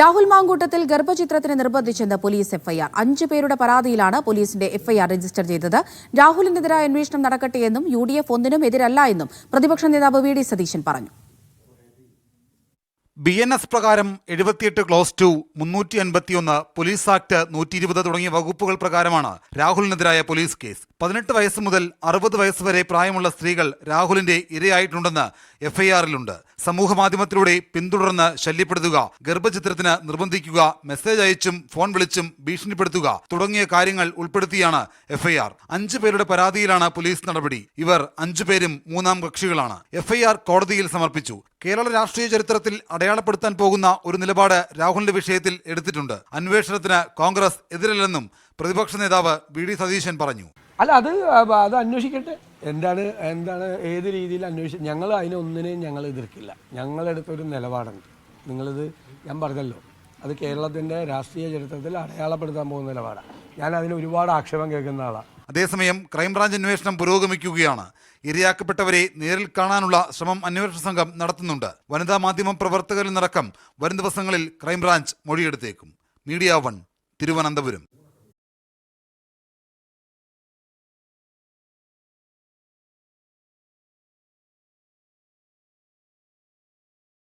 രാഹുൽ മാങ്കൂട്ടത്തിൽ ഗർഭചിത്രത്തിന് നിർബന്ധിച്ചെന്ന് police FIR. അഞ്ചു പേരുടെ പരാതിയിലാണ് പോലീസിന്റെ എഫ്ഐആർ രജിസ്റ്റർ ചെയ്തത്. രാഹുലിനെതിരായ അന്വേഷണം നടക്കട്ടെയെന്നും യു ഡി എഫ് ഒന്നിനും എതിരല്ല എന്നും പ്രതിപക്ഷ നേതാവ് വി ഡി സതീശൻ പറഞ്ഞു. ബി എൻ എസ് പ്രകാരം എഴുപത്തിയെട്ട് ക്ലോസ് ടു മുന്നൂറ്റി അൻപത്തിയൊന്ന് പോലീസ് ആക്ട് നൂറ്റി ഇരുപത് തുടങ്ങിയ വകുപ്പുകൾ പ്രകാരമാണ് രാഹുലിനെതിരായ പോലീസ് കേസ് പതിനെട്ട് വയസ്സ് മുതൽ അറുപത് വയസ്സ് വരെ പ്രായമുള്ള സ്ത്രീകൾ രാഹുലിന്റെ ഇരയായിട്ടുണ്ടെന്ന് എഫ്ഐആറിലുണ്ട് സമൂഹ മാധ്യമത്തിലൂടെ പിന്തുടർന്ന് ശല്യപ്പെടുത്തുക ഗർഭചിത്രത്തിന് നിർബന്ധിക്കുക മെസ്സേജ് അയച്ചും ഫോൺ വിളിച്ചും ഭീഷണിപ്പെടുത്തുക തുടങ്ങിയ കാര്യങ്ങൾ ഉൾപ്പെടുത്തിയാണ് എഫ്ഐആർ അഞ്ചു പേരുടെ പരാതിയിലാണ് പോലീസ് നടപടി. ഇവർ അഞ്ചു പേരും മൂന്നാം കക്ഷികളാണ്. എഫ്ഐആർ കോടതിയിൽ സമർപ്പിച്ചു. കേരള രാഷ്ട്രീയ ചരിത്രത്തിൽ അടയാളപ്പെടുത്താൻ പോകുന്ന ഒരു നിലപാട് രാഹുലിന്റെ വിഷയത്തിൽ എടുത്തിട്ടുണ്ട്. അന്വേഷണത്തിന് കോൺഗ്രസ് എതിരല്ലെന്നും പ്രതിപക്ഷ നേതാവ് വി ഡി സതീശൻ പറഞ്ഞു. അല്ല അത് അത് അന്വേഷിക്കട്ടെ. എന്താണ് എന്താണ് ഏത് രീതിയിൽ അന്വേഷിച്ച് ഞങ്ങൾ അതിനൊന്നിനെയും ഞങ്ങൾ എതിർക്കില്ല. ഞങ്ങളെടുത്തൊരു നിലപാടുണ്ട്. നിങ്ങളിത് ഞാൻ പറഞ്ഞല്ലോ അത് കേരളത്തിന്റെ രാഷ്ട്രീയ ചരിത്രത്തിൽ അടയാളപ്പെടുത്താൻ പോകുന്ന നിലപാടാണ് ഞാൻ അതിന് ഒരുപാട് ആക്ഷേപം കേൾക്കുന്ന ആളാണ് അതേസമയം ക്രൈംബ്രാഞ്ച് അന്വേഷണം പുരോഗമിക്കുകയാണ്. ഇരയാക്കപ്പെട്ടവരെ നേരിൽ കാണാനുള്ള ശ്രമം അന്വേഷണ സംഘം നടത്തുന്നുണ്ട്. വനിതാ മാധ്യമ പ്രവർത്തകരിൽ നടക്കം വരും ദിവസങ്ങളിൽ ക്രൈംബ്രാഞ്ച് മൊഴിയെടുത്തേക്കും. Media one Thiruvananthapuram.